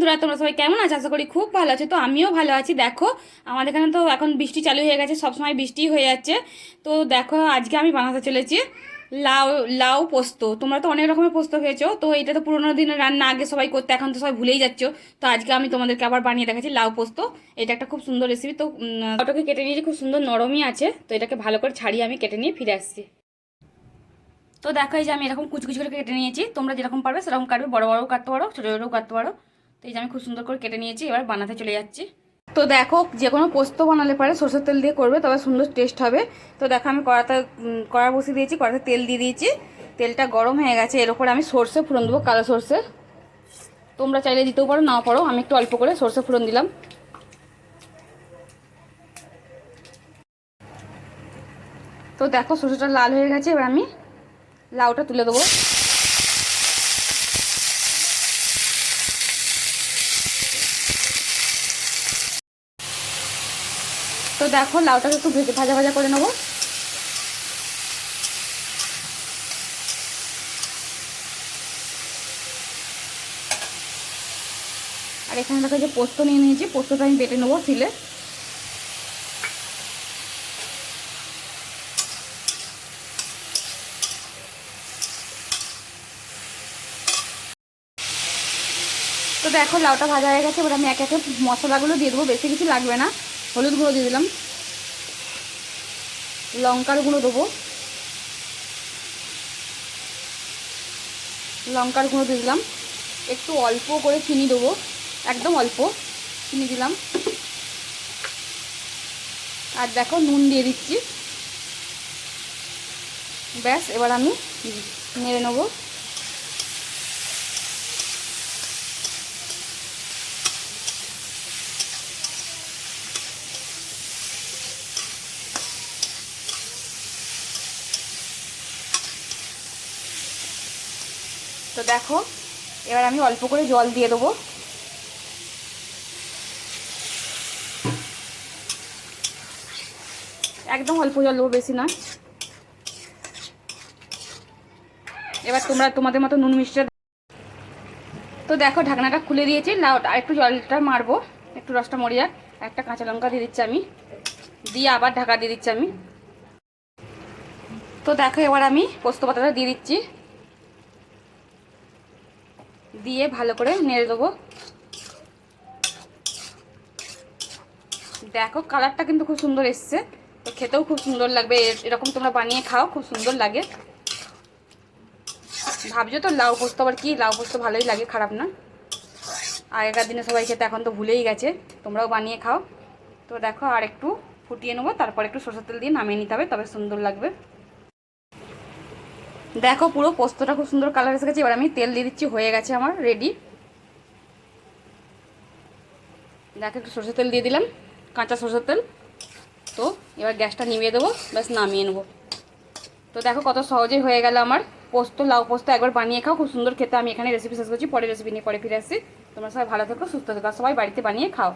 বন্ধুরা, তোমরা সবাই কেমন আছো? আশা করি খুব ভালো আছে। তো আমিও ভালো আছি। দেখো, আমাদের এখানে তো এখন বৃষ্টি চালু হয়ে গেছে, সবসময় বৃষ্টি হয়ে যাচ্ছে। তো দেখো, আজকে আমি বানাতে চলেছি লাউ লাউ পোস্ত। তোমরা তো অনেক রকমের পোস্ত খেয়েছো, তো এটা তো পুরোনো দিনের রান্না, আগে সবাই করতে, এখন তো সবাই ভুলেই যাচ্ছ। তো আজকে আমি তোমাদেরকে আবার বানিয়ে দেখাচ্ছি লাউ পোস্ত। এটা একটা খুব সুন্দর রেসিপি তো লাউটাকে কেটে নিয়েছি, খুব সুন্দর নরমই আছে। তো এটাকে ভালো করে ছাড়িয়ে আমি কেটে নিয়ে ফিরে আসছি। তো দেখো, এই যে আমি এরকম কুচকুচি করে কেটে নিয়েছি। তোমরা যেরকম পারবে সেরকম কাটবে। বড় বড়ও কাটতে পারো, ছোটো ছোটোও কাটতে পারো। তো এই যে আমি খুব সুন্দর করে কেটে নিয়েছি, এবার বানাতে চলে যাচ্ছি। তো দেখো, যে কোনো পোস্ত বানালে পারে, সরষের তেল দিয়ে করবে, তবে সুন্দর টেস্ট হবে। তো দেখো, আমি কড়াতে কড়া বসিয়ে দিয়েছি, কড়াতে তেল দিয়ে দিয়েছি। তেলটা গরম হয়ে গেছে, এর উপরে আমি সর্ষে ফোড়ন দেবো, কালো সর্ষে। তোমরা চাইলে দিতেও পারো, নাও পারো, আমি একটু অল্প করে সর্ষে ফোড়ন দিলাম। তো দেখো, সর্ষেটা লাল হয়ে গেছে, এবার আমি লাউটা তুলে দেবো। তো দেখো, লাউটাকে একটু ভেজে ভাজা ভাজা করে নেব। আর এখানে দেখো যে পোস্ত নিয়ে নিয়েছি, পোস্তটা আমি বেটে নেব ফিলে তো দেখো, লাউটা ভাজা হয়ে গেছে, এবার আমি এক একে মশলাগুলো দিয়ে দেবো, বেশি কিছু লাগবে না। হলুদ গুঁড়ো দিয়ে দিলাম। লঙ্কার গুঁড়ো দেবো। লঙ্কার গুঁড়ো দিয়ে দিলাম। একটু অল্প করে চিনি দেবো। একদম অল্প চিনি দিলাম। আর দেখো নুন দিয়ে দিচ্ছি। ব্যাস, এবার আমি নেড়ে নেব। তো দেখো, এবার আমি অল্প করে জল দিয়ে দেবো। একদম অল্প জল দেবো, বেশি নয় এবার তোমরা তোমাদের মতো নুন মিষ্টি তো দেখো, ঢাকনাটা খুলে দিয়েছি। লাউ আর একটু জলটা মারবো। একটু রসটা মরিয়া। একটা কাঁচা লঙ্কা দিয়ে দিচ্ছি আমি। দিয়ে আবার ঢাকা দিয়ে দিচ্ছি আমি। তো দেখো, এবার আমি পোস্ত পাতাটা দিয়ে দিচ্ছি। দিয়ে ভালো করে নেড়ে দেবো। দেখো, কালারটা কিন্তু খুব সুন্দর এসছে। তো খেতেও খুব সুন্দর লাগবে। এরকম তোমরা বানিয়ে খাও, খুব সুন্দর লাগে। ভাবছ তো লাউ পোস্ত, আবার কি? লাউ পোস্ত ভালোই লাগে, খারাপ না? আগেকার দিনে সবাই খেতে, এখন তো ভুলেই গেছে। তোমরাও বানিয়ে খাও। তো দেখো, আর একটু ফুটিয়ে নেব, তারপর একটু সরষের তেল দিয়ে নামিয়ে নিতে হবে, তবে সুন্দর লাগবে। দেখো পুরো পোস্তটা খুব সুন্দর কালার এসে গেছে, এবার আমি তেল দিয়ে দিচ্ছি, হয়ে গেছে আমার রেডি দেখো একটু সরষের তেল দিয়ে দিলাম, কাঁচা সরষের তেল। তো এবার গ্যাসটা নিভিয়ে দেবো, ব্যাস নামিয়ে নেব। তো দেখো কত সহজেই হয়ে গেল আমার পোস্ত, লাউ পোস্ত একবার বানিয়ে খাও, খুব সুন্দর খেতে। আমি এখানে রেসিপি শেষ করছি পরে রেসিপি নিয়ে পরে ফিরে আসছি। তোমরা সবাই ভালো থেকো, সুস্থ থেকো সবাই বাড়িতে বানিয়ে খাও।